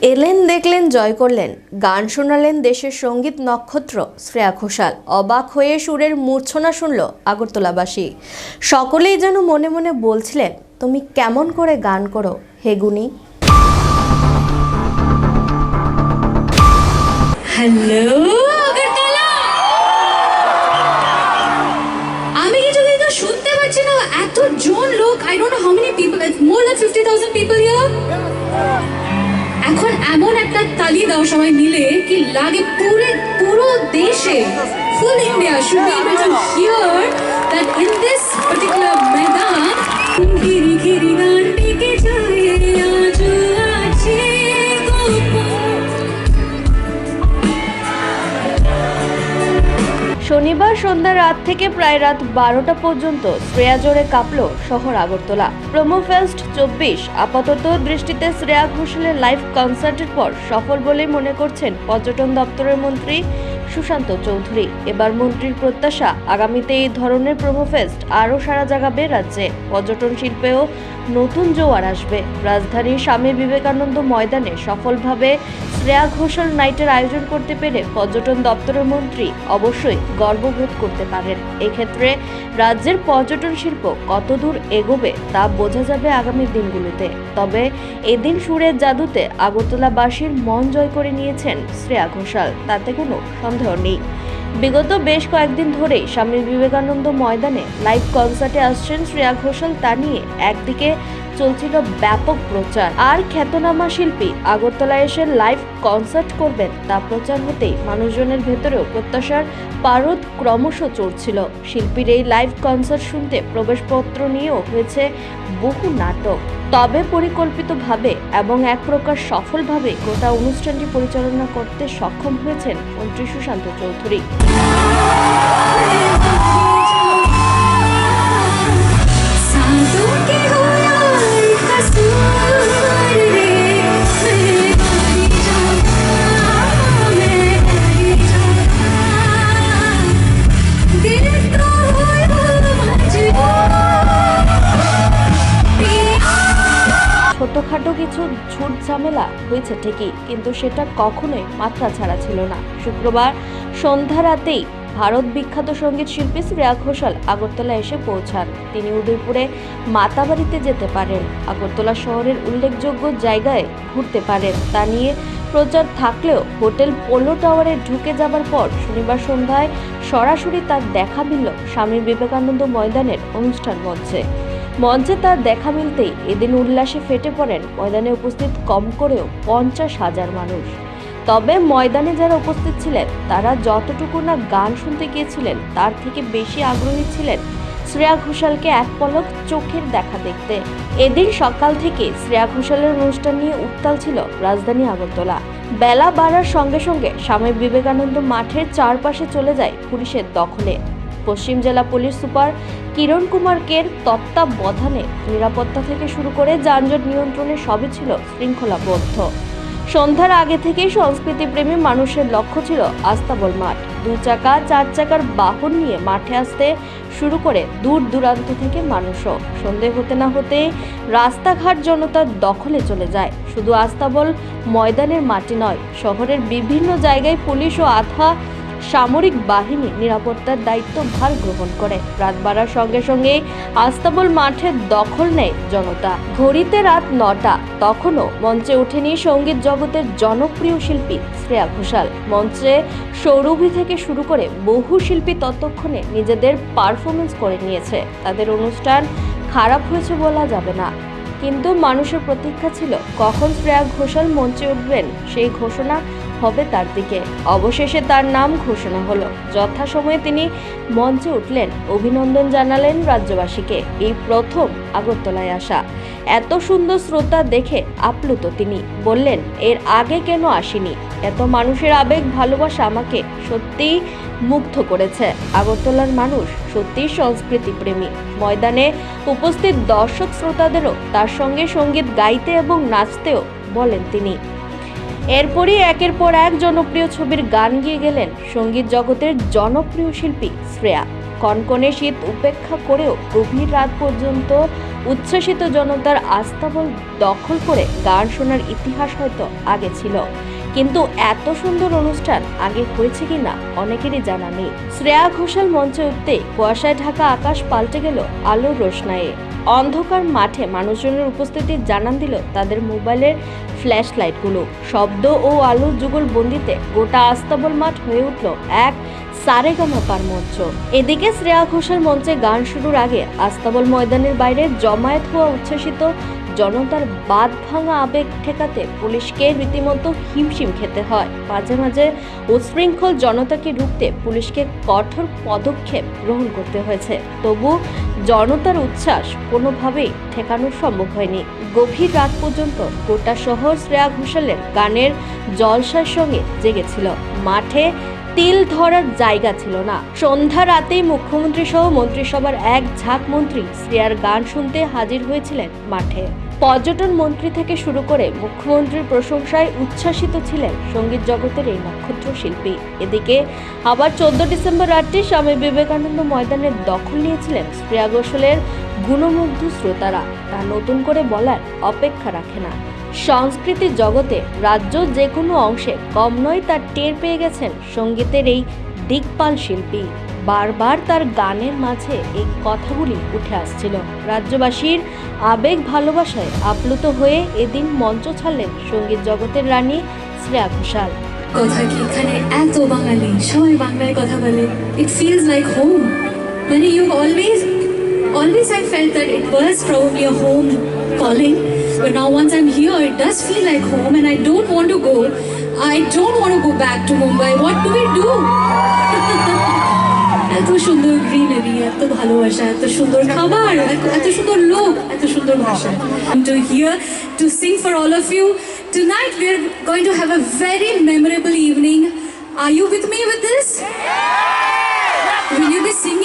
এলেন, দেখলেন, জয় করলেন। গান শোনালেন দেশের সংগীত নক্ষত্র। শ্রেয়া ঘোষাল অবাক হয়ে সুরের মূর্ছনা শুনল আগরতলাবাসী। সকলেই যেন মনে মনে বলছিলেন, তুমি কেমন করে গান করো, হে গুণী? হ্যালো একটা তালি দাও সবাই মিলে কি লাগে পুরো পুরো দেশে full India should be to hear that in this particular ময়দান ঘিরি ঘিরি গান ডেকে যায় শনিবার সন্ধ্যা রাত থেকে প্রায় রাত বারোটা পর্যন্ত শ্রেয়া জোরে কাঁপল শহর আগরতলা। প্রোমো ফেস্ট চব্বিশ, আপাতত দৃষ্টিতে শ্রেয়া ঘোষালের লাইভ কনসার্টের পর সফল বলে মনে করছেন পর্যটন দপ্তরের মন্ত্রী সুশান্ত চৌধুরী। এবার মন্ত্রীর প্রত্যাশা, আগামীতে এই ধরনের প্রোমোফেস্ট আরও সারা জাগাবে রাজ্যে। পর্যটন শিল্পেও নতুন জোয়ার আসবে। রাজধানীর স্বামী বিবেকানন্দ ময়দানে সফলভাবে শ্রেয়া ঘোষাল নাইটের আয়োজন করতে পেরে পর্যটন দপ্তরের মন্ত্রী অবশ্যই গর্ববোধ করতে পারেন। এক্ষেত্রে রাজ্যের পর্যটন শিল্প কতদূর এগোবে তা বোঝা যাবে আগামী দিনগুলোতে। তবে এদিন সুরের জাদুতে আগরতলাবাসীর মন জয় করে নিয়েছেন শ্রেয়া ঘোষাল। তাতে কোনো সন্দেহ নেই বিগত বেশ কয়েকদিন ধরেই স্বামী বিবেকানন্দ ময়দানে লাইভ কনসার্টে আসছেন শ্রেয়া ঘোষাল। তা নিয়ে একদিকে চলছিল ব্যাপক প্রচার। আর খ্যাতনামা শিল্পী আগরতলা এসে লাইভ কনসার্ট করবেন। তা প্রচার হতেই মানুষজনের ভেতরেও প্রত্যাশার পারদ ক্রমশ চড়ছিল। শিল্পীর এই লাইভ কনসার্ট শুনতে প্রবেশপত্র নিয়েও হয়েছে বহু নাটক। তবে পরিকল্পিতভাবে এবং এক প্রকার সফলভাবে গোটা অনুষ্ঠানটি পরিচালনা করতে সক্ষম হয়েছেন মন্ত্রী সুশান্ত চৌধুরী। ছোটখাটো কিছু ঝুট ঝামেলা হয়েছে ঠিকই, কিন্তু সেটা কখনোই মাত্রা ছাড়া ছিল না। শুক্রবার সন্ধ্যা রাতেই ভারত বিখ্যাত সংগীত শিল্পী শ্রেয়া ঘোষাল আগরতলা এসে পৌঁছান। তিনি উদয়পুরে মাতাবাড়িতে যেতে পারেন। আগরতলা শহরের উল্লেখযোগ্য জায়গায় ঘুরতে পারেন। তা নিয়ে প্রচার থাকলেও হোটেল পোলো টাওয়ারে ঢুকে যাবার পর শনিবার সন্ধ্যায় সরাসরি তার দেখা মিলল স্বামী বিবেকানন্দ ময়দানের অনুষ্ঠান মঞ্চে। মঞ্চে তার দেখা মিলতেই এদিন উল্লাসে ফেটে পড়েন ময়দানে উপস্থিত কম করেও পঞ্চাশ হাজার মানুষ। তবে ময়দানে যারা উপস্থিত ছিলেন, তারা যতটুকু না গান শুনতে গিয়েছিলেন, তার থেকে বেশি আগ্রহী ছিলেন শ্রেয়া ঘোষালকে এক পলক চোখের দেখা দেখতে। এদিন সকাল থেকে শ্রেয়া ঘোষালের অনুষ্ঠান নিয়ে উত্তাল ছিল রাজধানী আগরতলা। বেলা বাড়ার সঙ্গে সঙ্গে স্বামী বিবেকানন্দ মাঠের চারপাশে চলে যায় পুলিশের দখলে। পশ্চিম জেলা পুলিশ সুপার কিরণ কুমার কের তত্ত্বাবধানে নিরাপত্তা থেকে শুরু করে যানজট নিয়ন্ত্রণে সবই ছিল শৃঙ্খলাবদ্ধ। সন্ধ্যার আগে থেকেই সংস্কৃতিপ্রেমী মানুষের লক্ষ্য ছিল আস্তাবল মাঠ। দু চাকা, চার চাকার বাহন নিয়ে মাঠে আসতে শুরু করে দূর দূরান্ত থেকে মানুষও। সন্ধে হতে না হতেই রাস্তাঘাট জনতার দখলে চলে যায়। শুধু আস্তাবল ময়দানের মাটি নয়, শহরের বিভিন্ন জায়গায় পুলিশ ও আধা সামরিক বাহিনী নিরাপত্তার দায়িত্ব ভার গ্রহণ করে। রাত বাড়ার সঙ্গে সঙ্গে আস্তাবল মাঠের দখল নেয় জনতা। ঘড়িতে রাত নটা, তখনও মঞ্চে ওঠেনি সংগীত জগতের জনপ্রিয় শিল্পী শ্রেয়া ঘোষাল। মঞ্চে সৌরভী থেকে শুরু করে বহু শিল্পী ততক্ষণে নিজেদের পারফরমেন্স করে নিয়েছে। তাদের অনুষ্ঠান খারাপ হয়েছে বলা যাবে না। কিন্তু মানুষের প্রতীক্ষা ছিল, কখন শ্রেয়া ঘোষাল মঞ্চে উঠবেন সেই ঘোষণা হবে তার দিকে। অবশেষে তার নাম ঘোষণা হলো। যথাসময়ে তিনি মঞ্চে উঠলেন, অভিনন্দন জানালেন রাজ্যবাসীকে এই প্রথম আগরতলায় আসা। এত সুন্দর শ্রোতা দেখে আপ্লুত তিনি। বললেন, এর আগে কেন আসিনি? এত মানুষের আবেগ, ভালোবাসা আমাকে সত্যিই মুগ্ধ করেছে। আগরতলার মানুষ সত্যিই সংস্কৃতি প্রেমী ময়দানে উপস্থিত দর্শক শ্রোতাদেরও তার সঙ্গে সংগীত গাইতে এবং নাচতেও বলেন তিনি। এরপরই একের পর এক জনপ্রিয় ছবির গান গিয়ে গেলেন সংগীত জগতের জনপ্রিয় শিল্পী শ্রেয়া। কনকনে শীত উপেক্ষা করেও গভীর রাত পর্যন্ত উচ্ছ্বাসিত জনতার আস্তাবল দখল করে গান শোনার ইতিহাস হয়তো আগে ছিল। কিন্তু এত সুন্দর অনুষ্ঠান আগে হয়েছে কিনা অনেকেরই জানা নেই। শ্রেয়া ঘোষাল মঞ্চে উঠতে কুয়াশায় ঢাকা আকাশ পাল্টে গেল আলোর রোশনায়ে অন্ধকার মাঠে মানুষজনের উপস্থিতি জানান দিল তাদের মোবাইলের ফ্ল্যাশ লাইটগুলো শব্দ ও আলোর যুগল বন্দিতে গোটা আস্তাবল মাঠ হয়ে উঠল এক সারেগামাপার মঞ্চ। এদিকে শ্রেয়া ঘোষাল মঞ্চে গান শুরুর আগে আস্তাবল ময়দানের বাইরে জমায়েত হওয়া উচ্ছ্বাসিত জনতার বাদ ভাঙা আবেগ ঠেকাতে পুলিশকে রীতিমতো হিমশিম খেতে হয়। মাঝে মাঝে উচ্ছৃঙ্খল জনতাকে রুখতে পুলিশকে কঠোর পদক্ষেপ গ্রহণ করতে হয়েছে। তবু জনতার উচ্ছ্বাস কোনোভাবেই ঠেকানো সম্ভব হয়নি। গভীর রাত পর্যন্ত গোটা শহর শ্রেয়া ঘোষালের গানের জলসার সঙ্গে জেগেছিল। মাঠে তিল ধরার জায়গা ছিল না। সন্ধ্যা রাতেই মুখ্যমন্ত্রী সহ মন্ত্রিসভার এক ঝাঁক মন্ত্রী শ্রেয়ার গান শুনতে হাজির হয়েছিলেন মাঠে। পর্যটন মন্ত্রী থেকে শুরু করে মুখ্যমন্ত্রীর প্রশংসায় উচ্ছ্বাসিত ছিলেন সংগীত জগতের এই নক্ষত্র শিল্পী। এদিকে আবার চোদ্দ ডিসেম্বর রাতটি স্বামী বিবেকানন্দ ময়দানের দখল নিয়েছিলেন শ্রেয়া ঘোষালের গুণমুগ্ধ শ্রোতারা। তা নতুন করে বলার অপেক্ষা রাখে না। সংস্কৃতির জগতে রাজ্য যে কোনো অংশে কম নয় তার টের পেয়ে গেছেন সঙ্গীতের এই দিকপাল শিল্পী। বারবার তার গানের মাঝে এই কথাগুলি উঠে আসছিল। রাজ্যবাসীর আবেগ ভালোবাসায় আপ্লুত হয়ে এদিন মঞ্চ ছাড়লেন সংগীত জগতের রানী শ্রেয়া ঘোষাল। কথা কি এখানে এত বাঙালি? সবাই বাংলায় কথা বলে। ইট ফিলস লাইক হোম মানে you always always I felt that it was probably a home calling but now once I am here it does feel like home and I don't want to go I don't want to go back to Mumbai what do we do এত সুন্দর greenery এত ভালোবাসা এত সুন্দর খাবার এত- এত সুন্দর লোক এত সুন্দর ভাষা to here to sing for all of you tonight we're going to have a very memorable evening are you with me with this will you be singing with me